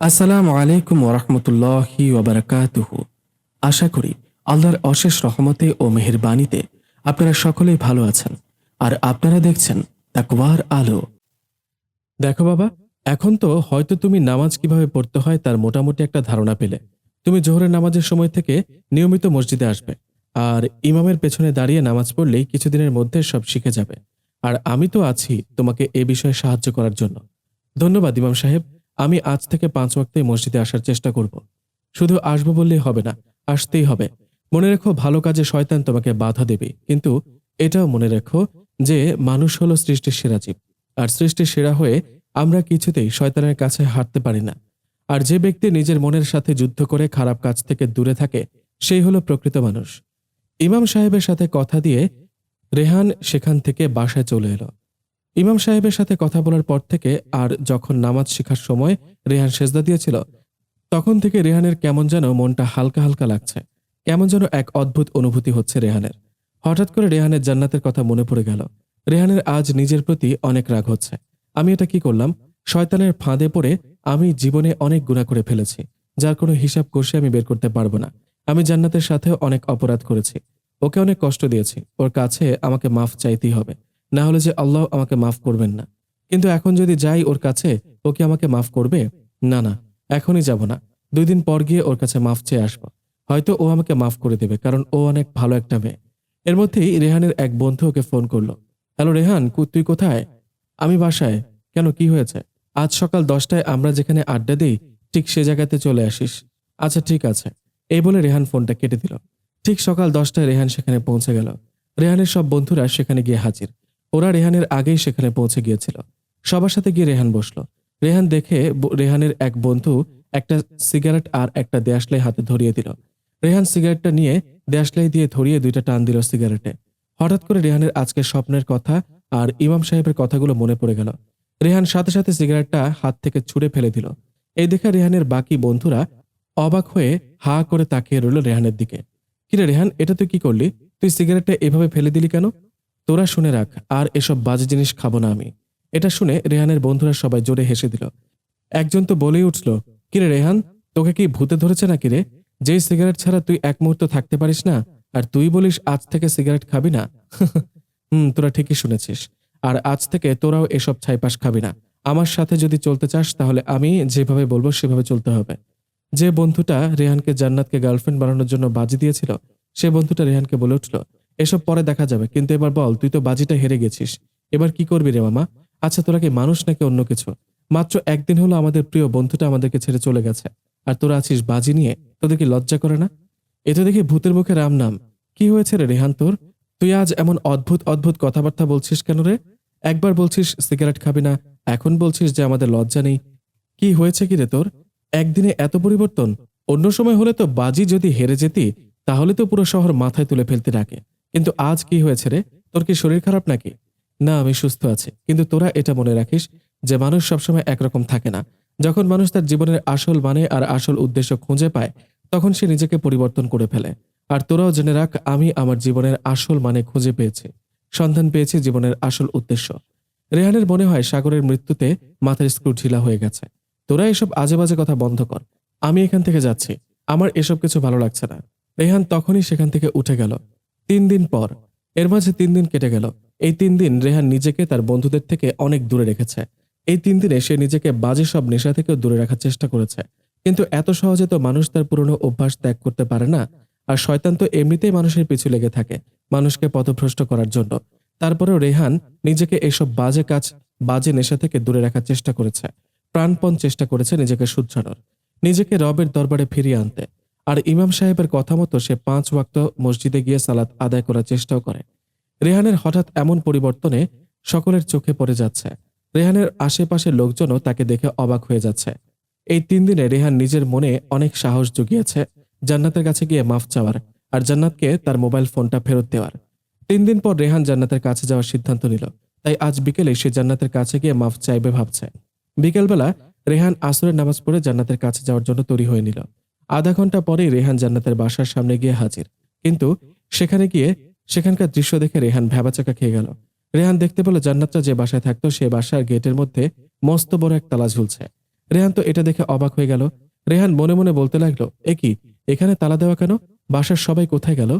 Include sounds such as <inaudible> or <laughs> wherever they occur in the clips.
আসসালামু আলাইকুম ওরহমতুল্লাহি ওবরাকাতুহু। আশা করি আল্লাহর অশেষ রহমতে ও মেহেরবানিতে আপনারা সকলেই ভালো আছেন আর আপনারা দেখছেন তাকওয়ার আলো। দেখো বাবা, এখন তো হয়তো তুমি নামাজ কীভাবে পড়তে হয় তার মোটামুটি একটা ধারণা পেলে। তুমি জোহরের নামাজের সময় থেকে নিয়মিত মসজিদে আসবে আর ইমামের পেছনে দাঁড়িয়ে নামাজ পড়লেই কিছুদিনের মধ্যে সব শিখে যাবে। আর আমি তো আছি তোমাকে এ বিষয়ে সাহায্য করার জন্য। ধন্যবাদ ইমাম সাহেব। আমি আজ থেকে পাঁচ ওয়াক্তেই মসজিদে আসার চেষ্টা করব। শুধু আসব বললেই হবে না, আসতেই হবে। মনে রেখো, ভালো কাজে শয়তান তোমাকে বাধা দেবে। কিন্তু এটাও মনে রেখো যে মানুষ হলো সৃষ্টির সেরা জীব। আর সৃষ্টির সেরা হয়ে আমরা কিছুতেই শয়তানের কাছে হাঁটতে পারি না। আর যে ব্যক্তি নিজের মনের সাথে যুদ্ধ করে খারাপ কাজ থেকে দূরে থাকে, সেই হলো প্রকৃত মানুষ। ইমাম সাহেবের সাথে কথা দিয়ে রেহান সেখান থেকে বাসায় চলে এলো। ইমাম সাহেবের সাথে কথা বলার পর থেকে আর যখন নামাজ শেখার সময় রেহান সেজদা দিয়েছিল, তখন থেকে রেহানের কেমন যেন মনটা হালকা হালকা লাগছে। কেমন যেন এক অদ্ভুত অনুভূতি হচ্ছে রেহানের। হঠাৎ করে রেহানের জান্নাতের কথা মনে পড়ে গেল। রেহানের আজ নিজের প্রতি অনেক রাগ হচ্ছে। আমি এটা কি করলাম? শয়তানের ফাঁদে পড়ে আমি জীবনে অনেক গুণা করে ফেলেছি। যার কোনো হিসাব কষে আমি বের করতে পারব না। আমি জান্নাতের সাথেও অনেক অপরাধ করেছি। ওকে অনেক কষ্ট দিয়েছি। ওর কাছে আমাকে মাফ চাইতেই হবে। না হলে যে আল্লাহ আমাকে মাফ করবেন না। কিন্তু এখন যদি যাই ওর কাছে, ও কি আমাকে মাফ করবে? না না, এখনই যাব না। দুই দিন পর গিয়ে ওর কাছে মাফ চেয়ে আসব। হয়তো ও আমাকে মাফ করে দেবে, কারণ ও অনেক ভালো একটা মেয়ে। এর মধ্যেই রেহানের এক বন্ধু ওকে ফোন করল। হ্যালো রেহান তুই কোথায়? আমি বাসায়। কেন, কি হয়েছে? আজ সকাল দশটায় আমরা যেখানে আড্ডা দিই, ঠিক সে জায়গাতে চলে আসিস। আচ্ছা ঠিক আছে। এই বলে রেহান ফোনটা কেটে দিল। ঠিক সকাল দশটায় রেহান সেখানে পৌঁছে গেল। রেহানের সব বন্ধুরা সেখানে গিয়ে হাজির। ওরা রেহানের আগেই সেখানে পৌঁছে গিয়েছিল। সবার সাথে গিয়ে রেহান বসল। রেহান দেখে রেহানের এক বন্ধু একটা সিগারেট আর একটা দেয়াশলাই হাতে ধরিয়ে দিল। রেহান সিগারেটটা নিয়ে দেয়াশলাই দিয়ে ধরিয়ে দুইটা টান দিল সিগারেটে। হঠাৎ করে রেহানের আজকের স্বপ্নের কথা আর ইমাম সাহেবের কথাগুলো মনে পড়ে গেল। রেহান সাথে সাথে সিগারেটটা হাত থেকে ছুঁড়ে ফেলে দিল। এই দেখে রেহানের বাকি বন্ধুরা অবাক হয়ে হা করে তাকিয়ে রইল রেহানের দিকে। কিরে রেহান, এটা তুই কি করলি? তুই সিগারেটটা এভাবে ফেলে দিলি কেন? তোরা শুনে রাখ, আর এসব বাজে জিনিস খাব না আমি। এটা শুনে রেহানের বন্ধুরা সবাই জোরে হেসে দিল। একজন তো বলেই উঠল, কিরে রেহান, তোকে কি ভূতে ধরেছে নাকি রে? যেই সিগারেট ছাড়া তুই এক মুহূর্ত থাকতে পারিস না, আর তুই বলিস আজ থেকে সিগারেট খাবি না? <laughs> হুম, তোরা ঠিকই শুনেছিস। আর আজ থেকে তোরাও এসব ছাইপাস খাবি না। আমার সাথে যদি চলতে চাস, তাহলে আমি যেভাবে বলব, সেভাবে চলতে হবে। যে বন্ধুটা রেহানকে জান্নাতকে গার্লফ্রেন্ড বানানোর জন্য বাজি দিয়েছিল, সে বন্ধুটা রেহানকে বলে উঠল এসব পরে দেখা যাবে, কিন্তু এবার বল, তুই তো বাজিটা হেরে গেছিস। এবার কি করবি রে মামা? আচ্ছা তোরা কি মানুষ নাকি অন্য কিছু? মাত্র একদিন হলো আমাদের প্রিয় বন্ধুটা আমাদেরকে ছেড়ে চলে গেছে। আর তোরা আছিস বাজি নিয়ে? তোদের কি লজ্জা করে না? এ তো দেখি ভূতের মুখে রাম নাম। কি হয়েছে রে রেহান তোর? তুই আজ এমন অদ্ভুত অদ্ভুত কথাবার্তা বলছিস কেন রে? একবার বলছিস, সিগারেট খাবি না। এখন বলছিস যে আমাদের লজ্জা নেই। কি হয়েছে কি রে তোর? একদিনে এত পরিবর্তন? অন্য সময় হলে তো বাজি যদি হেরে যেতি, তাহলে তো পুরো শহর মাথায় তুলে ফেলতে ডাকে। কিন্তু আজ কি হয়েছে রে? তোর কি শরীর খারাপ নাকি? না, আমি সুস্থ আছি। কিন্তু তোরা এটা মনে রাখিস যে মানুষ সবসময় একরকম থাকে না। যখন মানুষ তার জীবনের আসল মানে আর আসল উদ্দেশ্য খুঁজে পায়, তখন সে নিজেকে পরিবর্তন করে ফেলে। আর তোরাও জেনে রাখ, আমি আমার জীবনের আসল মানে খুঁজে পেয়েছি। সন্ধান পেয়েছি জীবনের আসল উদ্দেশ্য। রেহানের মনে হয় সাগরের মৃত্যুতে মাথার স্ক্রু ঢিলা হয়ে গেছে। তোরা এসব আজে বাজে কথা বন্ধ কর। আমি এখান থেকে যাচ্ছি। আমার এসব কিছু ভালো লাগছে না। রেহান তখনই সেখান থেকে উঠে গেল। তিন দিন পর, এর মাঝে তিন দিন কেটে গেল। এই তিন দিন রেহান নিজেকে তার বন্ধুদের থেকে অনেক দূরে রেখেছে। এই তিন দিনে সে নিজেকে বাজে সব নেশা থেকেও দূরে রাখার চেষ্টা করেছে। কিন্তু এত সহজে তো মানুষ তার পুরনো অভ্যাস ত্যাগ করতে পারে না, আর শয়তান তো এমনিতেই মানুষের পিছু লেগে থাকে, মানুষকে পথভ্রষ্ট করার জন্য। তারপরেও রেহান নিজেকে এসব বাজে কাজ, বাজে নেশা থেকে দূরে রাখার চেষ্টা করেছে, প্রাণপণ চেষ্টা করেছে নিজেকে শুধরানোর, নিজেকে রবের দরবারে ফিরিয়ে আনতে। আর ইমাম সাহেবের কথা মতো সে পাঁচ ওয়াক্ত মসজিদে গিয়ে সালাত আদায় করার চেষ্টাও করে। রেহানের হঠাৎ এমন পরিবর্তনে সকলের চোখে পড়ে যাচ্ছে। রেহানের আশেপাশের লোকজনও তাকে দেখে অবাক হয়ে যাচ্ছে। এই তিন দিনে রেহান নিজের মনে অনেক সাহস জুগিয়েছে জান্নাতের কাছে গিয়ে মাফ চাওয়ার আর জান্নাতকে তার মোবাইল ফোনটা ফেরত দেওয়ার। তিন দিন পর রেহান জান্নাতের কাছে যাওয়ার সিদ্ধান্ত নিল। তাই আজ বিকেলে সে জান্নাতের কাছে গিয়ে মাফ চাইবে ভাবছে। বিকেলবেলা রেহান আসরের নামাজ পড়ে জান্নাতের কাছে যাওয়ার জন্য তৈরি হয়ে নিল। আধা ঘণ্টা পরেই রেহান জান্নাতের বাসার সামনে গিয়ে হাজির। কিন্তু সেখানে গিয়ে সেখানকার দৃশ্য দেখে রেহান ভ্যাবাচাকা খেয়ে গেল। রেহান দেখতে পেল জান্নাতটা যে বাসায় থাকতো, সে বাসার গেটের মধ্যে মস্ত বড় এক তালা ঝুলছে। রেহান তো এটা দেখে অবাক হয়ে গেল। রেহান মনে মনে বলতে লাগল, এ কি, এখানে তালা দেওয়া কেন? বাসার সবাই কোথায় গেল?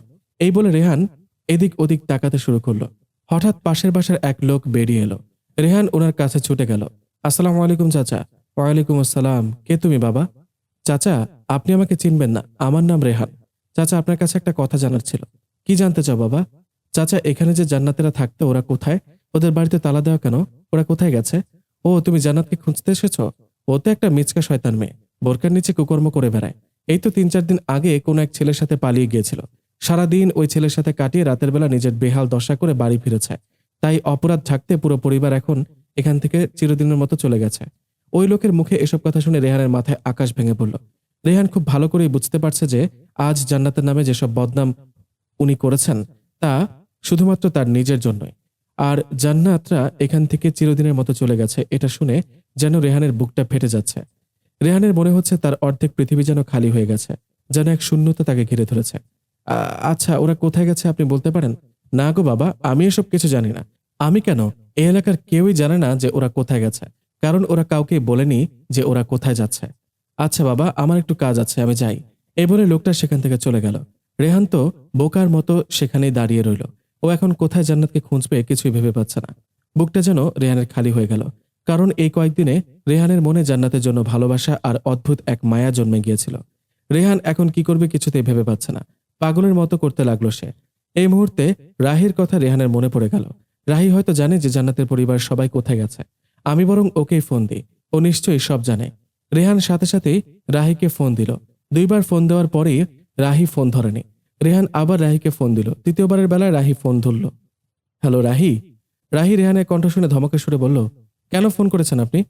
এই বলে রেহান এদিক ওদিক তাকাতে শুরু করল। হঠাৎ পাশের বাসার এক লোক বেরিয়ে এলো। রেহান ওনার কাছে ছুটে গেল, আসসালামু আলাইকুম চাচা, ওয়ালাইকুম আসসালাম, কে তুমি বাবা? চাচা, আপনি আমাকে চিনবেন না। আমার নাম রেহান। চাচা, আপনার কাছে একটা কথা জানার ছিল। কি জানতে চাও বাবা? চাচা, এখানে যে জান্নাতেরা থাকতো, ওরা কোথায়? ওদের বাড়িতে তালা দেওয়া কেন? ওরা কোথায় গেছে? ও, তুমি জান্নাতকে খুঁজতে এসেছ? ও তো একটা মিচকা শয়তান মেয়ে। বোরকার নিচে কুকর্ম করে বেড়ায়। এই তো তিন চার দিন আগে কোনো এক ছেলের সাথে পালিয়ে গিয়েছিল। সারাদিন ওই ছেলের সাথে কাটিয়ে রাতের বেলা নিজের বেহাল দশা করে বাড়ি ফিরেছে। তাই অপরাধ ঢাকতে পুরো পরিবার এখন এখান থেকে চিরদিনের মতো চলে গেছে। ওই লোকের মুখে এসব কথা শুনে রেহানের মাথায় আকাশ ভেঙে পড়ল। রেহান খুব ভালো করেই বুঝতে পারছে যে আজ জান্নাতের নামে যেসব বদনাম উনি করেছেন, তা শুধুমাত্র তার নিজের জন্যই। আর জান্নাতরা এখান থেকে চিরদিনের মতো চলে গেছে, এটা শুনে যেন রেহানের বুকটা ফেটে যাচ্ছে। রেহানের মনে হচ্ছে তার অর্ধেক পৃথিবী যেন খালি হয়ে গেছে, যেন এক শূন্যতা তাকে ঘিরে ধরেছে। আচ্ছা ওরা কোথায় গেছে আপনি বলতে পারেন? না গো বাবা, আমি এসব কিছু জানি না। আমি কেন? এই এলাকার কেউই জানে না যে ওরা কোথায় গেছে। কারণ ওরা কাউকে বলেনি যে ওরা কোথায় যাচ্ছে। আচ্ছা বাবা, আমার একটু কাজ আছে, আমি যাই। এই বলে লোকটা সেখান থেকে চলে গেল। রেহান তো বোকার মতো সেখানেই দাঁড়িয়ে রইল। ও এখন কোথায় জান্নাতকে খুঁজবে কিছুই ভেবে পাচ্ছে না। বুকটা যেন রেহানের খালি হয়ে গেল। কারণ এই কয়েকদিনে রেহানের মনে জান্নাতের জন্য ভালোবাসা আর অদ্ভুত এক মায়া জন্মে গিয়েছিল। রেহান এখন কি করবে কিছুতেই ভেবে পাচ্ছে না। পাগলের মতো করতে লাগল সে। এই মুহূর্তে রাহির কথা রেহানের মনে পড়ে গেল। রাহি হয়তো জানে যে জান্নাতের পরিবার সবাই কোথায় গেছে। আমি বরং ওকেই ফোন দিই। ও নিশ্চয়ই সব জানে। রেহান সাথে সাথেই রাহিকে ফোন দিল। দুইবার ফোন দেওয়ার পরেই রাহি ফোন ধরেনি। রেহান আবার রাহিকে ফোন দিল। তৃতীয়বারের বেলায় রাহি ফোন ধরল। হ্যালো, রাহি। রাহি রেহানের কণ্ঠ শুনে ধমকে সুরে বলল, কেন ফোন করেছেন আপনি?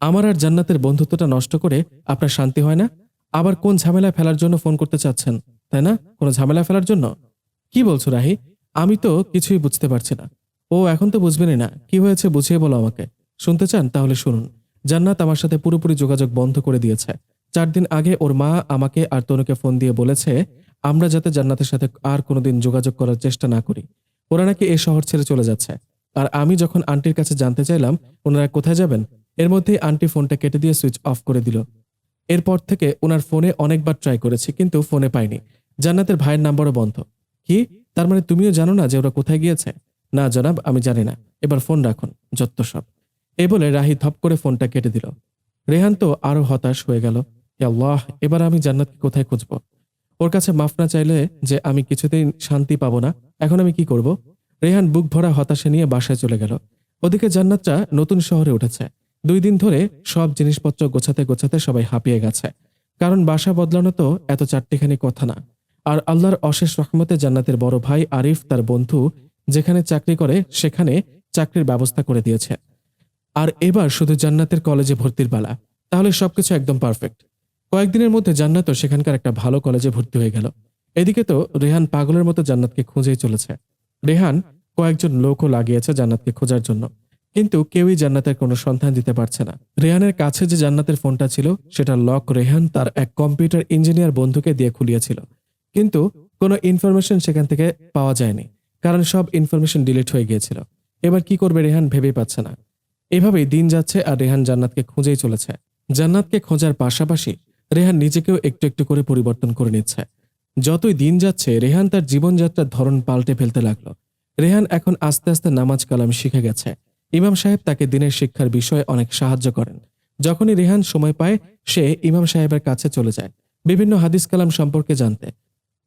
আমার আর জান্নাতের বন্ধুত্বটা নষ্ট করে আপনার শান্তি হয় না? আবার কোন ঝামেলা ফেলার জন্য ফোন করতে চাচ্ছেন, তাই না? কোনো ঝামেলা ফেলার জন্য? কি বলছো রাহি? আমি তো কিছুই বুঝতে পারছি না। ও এখন তো বুঝবেনই না। কি হয়েছে বুঝিয়ে বলো আমাকে। শুনতে চান তাহলে শুনুন। জান্নাত আমার সাথে পুরোপুরি যোগাযোগ বন্ধ করে দিয়েছে। চার দিন আগে ওর মা আমাকে আর তনুকে ফোন দিয়ে বলেছে, আমরা যাতে জান্নাতের সাথে আর কোনোদিন যোগাযোগ করার চেষ্টা না করি। ওরা নাকি এই শহর ছেড়ে চলে যাচ্ছে। আর আমি যখন আন্টির কাছে জানতে চাইলাম, ওনারা কোথায় যাবেন? এর মধ্যেই আন্টি ফোনটা কেটে দিয়ে সুইচ অফ করে দিল। এরপর থেকে ওনার ফোনে অনেকবার ট্রাই করেছি, কিন্তু ফোনে পাইনি। জান্নাতের ভাইয়ের নাম্বারও বন্ধ। কি? তার মানে তুমিও জানো না যে ওরা কোথায় গিয়েছে? না জনাব, আমি জানি না। এবার ফোন রাখুন যত্ত সব। এ বলে রাহি ধপ করে ফোনটা কেটে দিল। রেহান তো আরও হতাশ হয়ে গেল। "হে আল্লাহ, এবার আমি জান্নাতকে কোথায় খুঁজব? ওর কাছে মাফ না চাইলে যে আমি কিছুতেই শান্তি পাবো না, এখন আমি কি করব? রেহান বুক ভরা হতাশা নিয়ে বাসায় চলে গেল। ওদিকে জান্নাতটা নতুন শহরে উঠেছে। দুই দিন ধরে সব জিনিসপত্র গোছাতে গোছাতে সবাই হাঁপিয়ে গেছে। কারণ বাসা বদলানো তো এত চারটিখানি কথা না। আর আল্লাহর অশেষ রহমতে জান্নাতের বড় ভাই আরিফ তার বন্ধু, যেখানে চাকরি করে সেখানে চাকরির ব্যবস্থা করে দিয়েছে। আর এবার শুধু জান্নাতের কলেজে ভর্তির বেলা। তাহলে সবকিছু একদম পারফেক্ট কয়েকদিনের মধ্যে জান্নাতও সেখানকার একটা ভালো কলেজে ভর্তি হয়ে গেল। এদিকে তো রেহান পাগলের মতো জান্নাতকে খুঁজেই চলেছে। রেহান কয়েকজন লোকও লাগিয়েছে জান্নাতকে খোঁজার জন্য। কিন্তু কেউই জান্নাতের কোনো সন্ধান দিতে পারছে না। রেহানের কাছে যে জান্নাতের ফোনটা ছিল, সেটা লক রেহান তার এক কম্পিউটার ইঞ্জিনিয়ার বন্ধুকে দিয়ে খুলিয়েছিল। কিন্তু কোনো ইনফরমেশন সেখান থেকে পাওয়া যায়নি, কারণ সব ইনফরমেশন ডিলিট হয়ে গিয়েছিল। এবার কি করবে রেহান ভেবেই পাচ্ছে না। এভাবেই দিন যাচ্ছে আর রেহান জান্নাতকে খুঁজেই চলেছে। জান্নাতকে খোঁজার পাশাপাশি রেহান নিজেকেও একটু একটু করে পরিবর্তন করে নিচ্ছে। যতই দিন যাচ্ছে, রেহান তার জীবনযাত্রার ধরন পাল্টে ফেলতে লাগল। রেহান এখন আস্তে আস্তে নামাজ কালাম শিখে গেছে। ইমাম সাহেব তাকে দিনের শিক্ষার বিষয়ে অনেক সাহায্য করেন। যখনই রেহান সময় পায়, সে ইমাম সাহেবের কাছে চলে যায়। বিভিন্ন হাদিস কালাম সম্পর্কে জানতে।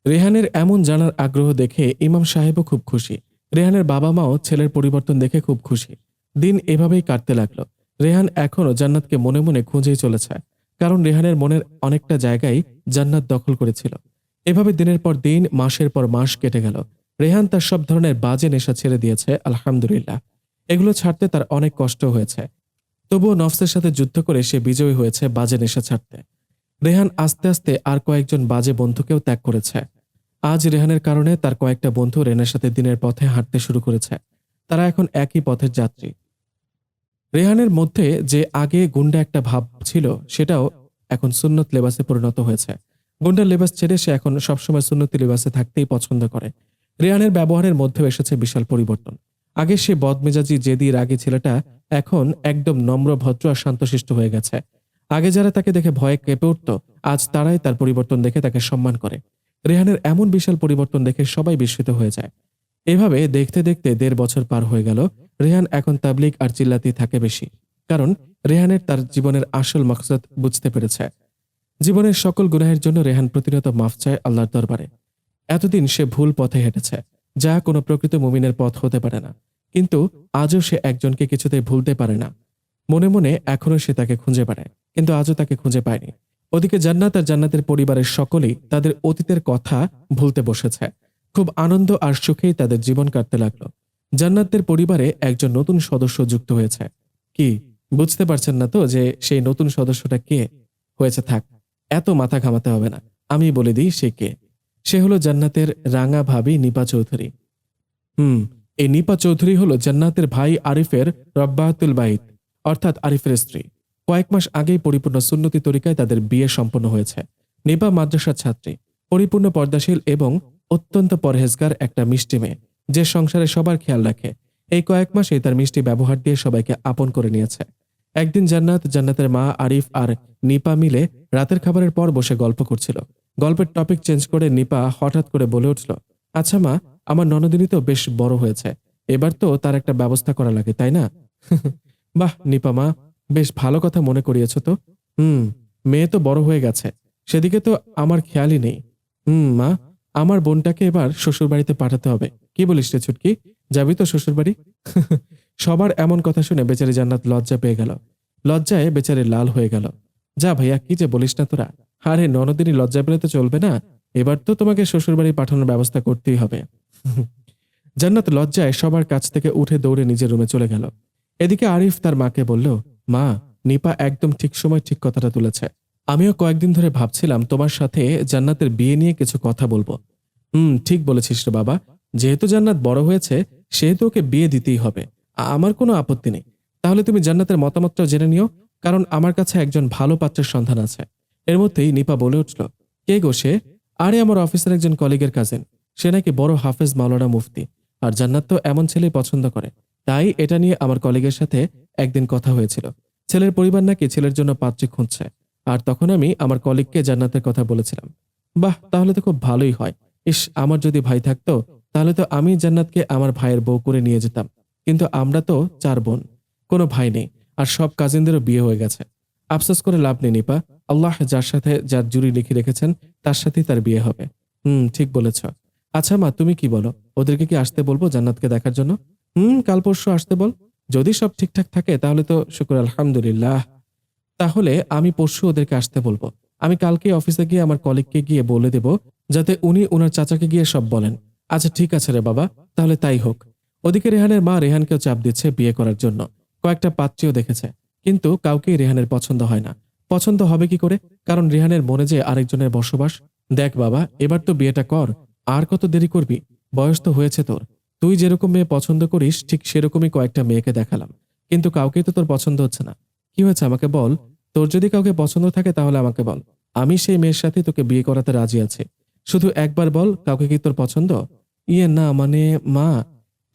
রেহানের এমন জানার আগ্রহ দেখে ইমাম সাহেবও খুব খুশি। রেহানের বাবা মাও ছেলের পরিবর্তন দেখে খুব খুশি। দিন এভাবেই কাটতে লাগল। রেহান এখনও জান্নাতকে মনে মনে খুঁজেই চলেছে, কারণ রেহানের মনের অনেকটা জায়গায় জান্নাত দখল করেছিল। এভাবে দিনের পর দিন, মাসের পর মাস কেটে গেল। রেহান তার সব ধরনের বাজে নেশা ছেড়ে দিয়েছে, আলহামদুলিল্লাহ। এগুলো ছাড়তে তার অনেক কষ্ট হয়েছে। তবুও নফসের সাথে যুদ্ধ করে সে বিজয়ী হয়েছে বাজে নেশা ছাড়তে। রেহান আস্তে আস্তে আর কয়েকজন বাজে বন্ধুকেও ত্যাগ করেছে। আজ রেহানের কারণে তার কয়েকটা বন্ধু রেনের সাথে দিনের পথে হাঁটতে শুরু করেছে। তারা এখন একই পথের যাত্রী। রেহানের মধ্যে যে আগে গুন্ডা একটা ভাব ছিল, সেটাও এখন সুন্নত লেবাসে পরিণত হয়েছে। গুন্ডার লেবাস ছেড়ে সে এখন সবসময় সুন্নতি লেবাসে থাকতেই পছন্দ করে। রেহানের ব্যবহারের মধ্যেও এসেছে বিশাল পরিবর্তন। আগে সে বদমেজাজি, জেদি, রাগী ছেলেটা এখন একদম নম্র, ভদ্র আর শান্তশিষ্ট হয়ে গেছে। আগে যারা তাকে দেখে ভয়ে কেঁপে উঠত, আজ তারাই তার পরিবর্তন দেখে তাকে সম্মান করে। রেহানের এমন বিশাল পরিবর্তন দেখে সবাই বিস্মিত হয়ে যায়। এভাবে দেখতে দেখতে দেড় বছর পার হয়ে গেল। রেহান এখন তাবলিক আর চিল্লাতেই থাকে বেশি, কারণ রেহানের তার জীবনের আসল মকসদ বুঝতে পেরেছে। জীবনের সকল গুনাহের জন্য রেহান প্রতিনিয়ত মাফ চায় আল্লাহর দরবারে। এতদিন সে ভুল পথে হেঁটেছে, যা কোনো প্রকৃত মুমিনের পথ হতে পারে না। কিন্তু আজও সে একজনকে কিছুতেই ভুলতে পারে না। মনে মনে এখনও সে তাকে খুঁজে বেড়ায়, কিন্তু আজও তাকে খুঁজে পায়নি। ওদিকে জান্নাত আর জান্নাতের পরিবারের সকলেই তাদের অতীতের কথা ভুলতে বসেছে। খুব আনন্দ আর সুখেই তাদের জীবন কাটতে লাগল। জান্নাতের পরিবারে একজন নতুন সদস্য যুক্ত হয়েছে। কি? বুঝতে পারছেন না তো যে সেই নতুন সদস্যটা কে? হয়েছে থাক, এত মাথা ঘামাতে হবে না। আমি বলে দিই সে কে? সে হলো জান্নাতের রাঙা ভাবি নিপা চৌধুরী। হুম, এই নিপা চৌধুরী হলো জান্নাতের ভাই আরিফের রব্বাহাতুল বাইত, অর্থাৎ আরিফের স্ত্রী। কয়েক মাস আগেই পরিপূর্ণ সুন্নতি তরিকায় তাদের বিয়ে সম্পন্ন হয়েছে। নিপা মাদ্রাসার ছাত্রী, পরিপূর্ণ পর্দাশীল এবং অত্যন্ত পরহেজগার একটা মিষ্টি মেয়ে। যে সংসারে সবার খেয়াল রাখে, এই কয়েক মাসে তার মিষ্টি ব্যবহার দিয়ে সবাইকে আপন করে নিয়েছে। একদিন জান্নাত, জান্নাতের মা আরিফ আর নিপা মিলে রাতের খাবারের পর বসে গল্প করছিল। গল্পের টপিক চেঞ্জ করে নিপা হঠাৎ করে বলে উঠল আচ্ছা মা, আমার ননদিনী তো বেশ বড় হয়েছে। এবার তো তার একটা ব্যবস্থা করা লাগে, তাই না? <laughs> বাহ, নিপা মা, বেশ ভালো কথা মনে করিয়েছ তো। হুম, মেয়ে তো বড় হয়ে গেছে। সেদিকে তো আমার খেয়ালই নেই। হুম, মা আমার বোনটাকে এবার শ্বশুরবাড়িতে পাঠাতে হবে। কি বলিস রে ছুটকি? যাবি তো শ্বশুরবাড়ি? <laughs> সবার এমন কথা শুনে বেচারি জান্নাত লজ্জা পেয়ে গেল। লজ্জায় বেচারি লাল হয়ে গেল। যা ভাইয়া, কি যে বলিস না তোরা? আরে, ননদিনী লজ্জা পেলে তো চলবে না? এবার তো তোমাকে শ্বশুরবাড়ি পাঠানোর ব্যবস্থা করতেই হবে। <laughs> জান্নাত লজ্জায় সবার কাছ থেকে উঠে দৌড়ে নিজের রুমে চলে গেল। এদিকে আরিফ তার মাকে বলল, মা, নিপা একদম ঠিক সময় ঠিক কথাটা তুলেছে। আমিও কয়েকদিন ধরে ভাবছিলাম তোমার সাথে জান্নাতের বিয়ে নিয়ে কিছু কথা বলব। হুম, ঠিক বলেছিস রে বাবা। যেহেতু জান্নাত বড় হয়েছে, সেহেতু ওকে বিয়ে দিতেই হবে। আমার কোনো আপত্তি নেই। তাহলে তুমি জান্নাতের মতামতটাও জেনে নিও, কারণ আমার কাছে একজন ভালো পাত্রের সন্ধান আছে। এর মধ্যেই নিপা বলে উঠল, কে গো সে? আরে, আমার অফিসের একজন কলিগের কাজেন সে নাকি বড় হাফেজ মাওলানা মুফতি। আর জান্নাত তো এমন ছেলেই পছন্দ করে। তাই এটা নিয়ে আমার কলিগের সাথে একদিন কথা হয়েছিল। ছেলের পরিবার নাকি ছেলের জন্য পাত্রী খুঁজছে। আর তখন আমি আমার কলিগকে জান্নাতের কথা বলেছিলাম। বাহ, তাহলে তো খুব ভালোই হয়। ইস, আমার যদি ভাই থাকতো, তাহলে তো আমি জান্নাতকে আমার ভাইয়ের বউ করে নিয়ে যেতাম। কিন্তু আমরা তো চার বোন, কোনো ভাই নেই, আর সব কাজিনদেরও বিয়ে হয়ে গেছে। আফসোস করে লাভ নেই, নিপা। আল্লাহ যার সাথে যার জুড়ি লিখে রেখেছেন, তার সাথেই তার বিয়ে হবে। হুম, ঠিক বলেছ। আচ্ছা মা, তুমি কি বলো? ওদেরকে কি আসতে বলব জান্নাতকে দেখার জন্য? হুম, কাল পরশু আসতে বল। যদি সব ঠিকঠাক থাকে, তাহলে তো শুক্র, আলহামদুলিল্লাহ। তাহলে আমি পরশু ওদেরকে আসতে বলব। আমি কালকে অফিসে গিয়ে আমার কলিগকে গিয়ে বলে দেব, যাতে উনি ওনার চাচাকে গিয়ে সব বলেন। আচ্ছা ঠিক আছে রে বাবা, তাহলে তাই হোক। ওদিকে রেহানের মা রেহানকেও চাপ দিচ্ছে বিয়ে করার জন্য। কয়েকটা পাত্রীও দেখেছে। কিন্তু কাউকেই রেহানের পছন্দ হয় না। পছন্দ হবে কি করে? কারণ রেহানের মনে যে আরেকজনের বসবাস। দেখ বাবা, এবার তো বিয়েটা কর, আর কত দেরি করবি? বয়স তো হয়েছে তোর। তুই যেরকম মেয়ে পছন্দ করিস, ঠিক সেরকমই কয়েকটা মেয়েকে দেখালাম। কিন্তু কাউকেই তো তোর পছন্দ হচ্ছে না। কি হয়েছে আমাকে বল? তোর যদি কাউকে পছন্দ থাকে তাহলে আমাকে বল। আমি সেই মেয়ের সাথে তোকে বিয়ে করাতে রাজি আছি। শুধু একবার বল কাউকে কি তোর পছন্দ? ইয়ে না মানে মা,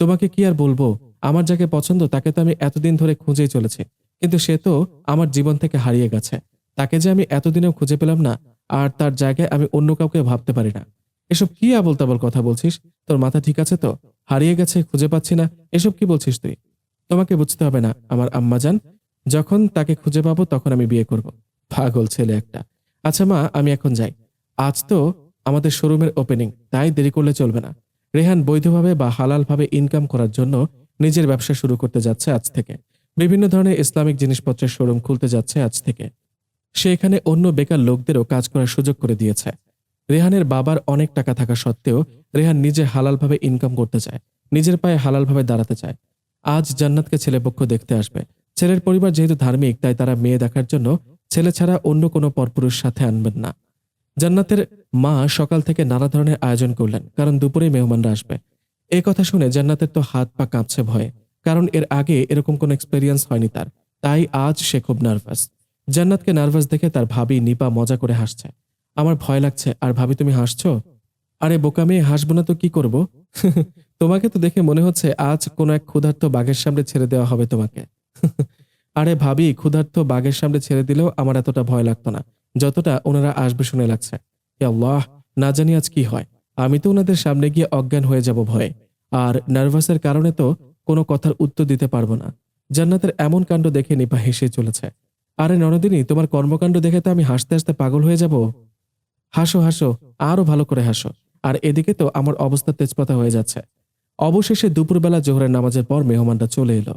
তোমাকে কি আর বলব? আমার যাকে পছন্দ তাকে তো আমি এতদিন ধরে খুঁজেই চলেছি। কিন্তু সে তো আমার জীবন থেকে হারিয়ে গেছে। তাকে যে আমি এতদিনেও খুঁজে পেলাম না, আর তার জায়গায় আমি অন্য কাউকে ভাবতে পারি না। এসব কি আবল তাবল কথা বলছিস? তোর মাথা ঠিক আছে তো? হারিয়ে গেছে, খুঁজে পাচ্ছি না। এসব কি বলছিস তুই? তোমাকে বুঝতে হবে না, আমার আম্মা আম্মাজান। যখন তাকে খুঁজে পাবো, তখন আমি বিয়ে করব। পাগল ছেলে একটা। আচ্ছা মা, আমি এখন যাই। আজ তো আমাদের শোরুমের ওপেনিং তাই দেরি করলে চলবে না। রেহান বৈধভাবে বা হালালভাবে ইনকাম করার জন্য নিজের ব্যবসা শুরু করতে যাচ্ছে আজ থেকে। বিভিন্ন ধরনের ইসলামিক জিনিসপত্রের শোরুম খুলতে যাচ্ছে আজ থেকে। সে এখানে অন্য বেকার লোকদেরও কাজ করার সুযোগ করে দিয়েছে। রেহানের বাবার অনেক টাকা থাকা সত্ত্বেও রেহান নিজে হালালভাবে ইনকাম করতে চায়, নিজের পায়ে হালালভাবে দাঁড়াতে চায়। আজ জান্নাতকে ছেলেপক্ষ দেখতে আসবে। ছেলের পরিবার যেহেতু ধার্মিক, তাই তারা মেয়ে দেখার জন্য ছেলে ছাড়া অন্য কোনো পরপুরুষ সাথে আনবেন না। জান্নাতের মা সকাল থেকে নানা ধরনের আয়োজন করলেন, কারণ দুপুরে মেহমানরা আসবে। এই কথা শুনে জান্নাতের তো হাত পা কাঁপছে ভয়ে, কারণ এর আগে এরকম কোনো এক্সপেরিয়েন্স হয়নি তার। তাই আজ সে খুব নার্ভাস জান্নাতকে নার্ভাস দেখে তার ভাবি নিপা মজা করে হাসছে। আমার ভয় লাগছে, আর ভাবি তুমি হাসছো? আরে বোকা মেয়ে, হাসবো না তো কি করব? <laughs> তোমাকে তো দেখে মনে হচ্ছে আজ কোনো এক ক্ষুধার্ত বাঘের সামনে ছেড়ে দেওয়া হবে তোমাকে। <laughs> আরে ভাবি, ক্ষুধার্ত বাঘের সামনে ছেড়ে দিলেও আমার এতটা ভয় লাগতো না। যতটা ওনারা আসবে শুনে লাগছে। না জানি আজ কি হয়। আমি তো ওনাদের সামনে গিয়ে অজ্ঞান হয়ে যাব ভয়ে। আর নার্ভাসের কারণে তো কোনো কথার উত্তর দিতে পারব না। জান্নাতের এমন কাণ্ড দেখে নিপা হেসে চলেছে। আরে ননদিনী তোমার কর্মকাণ্ড দেখে তো আমি হাসতে হাসতে পাগল হয়ে যাব? হাসো হাসো, আরও ভালো করে হাসো। আর এদিকে তো আমার অবস্থা তেজপাতা হয়ে যাচ্ছে। অবশেষে দুপুরবেলা জোহরের নামাজের পর মেহমানটা চলে এলো।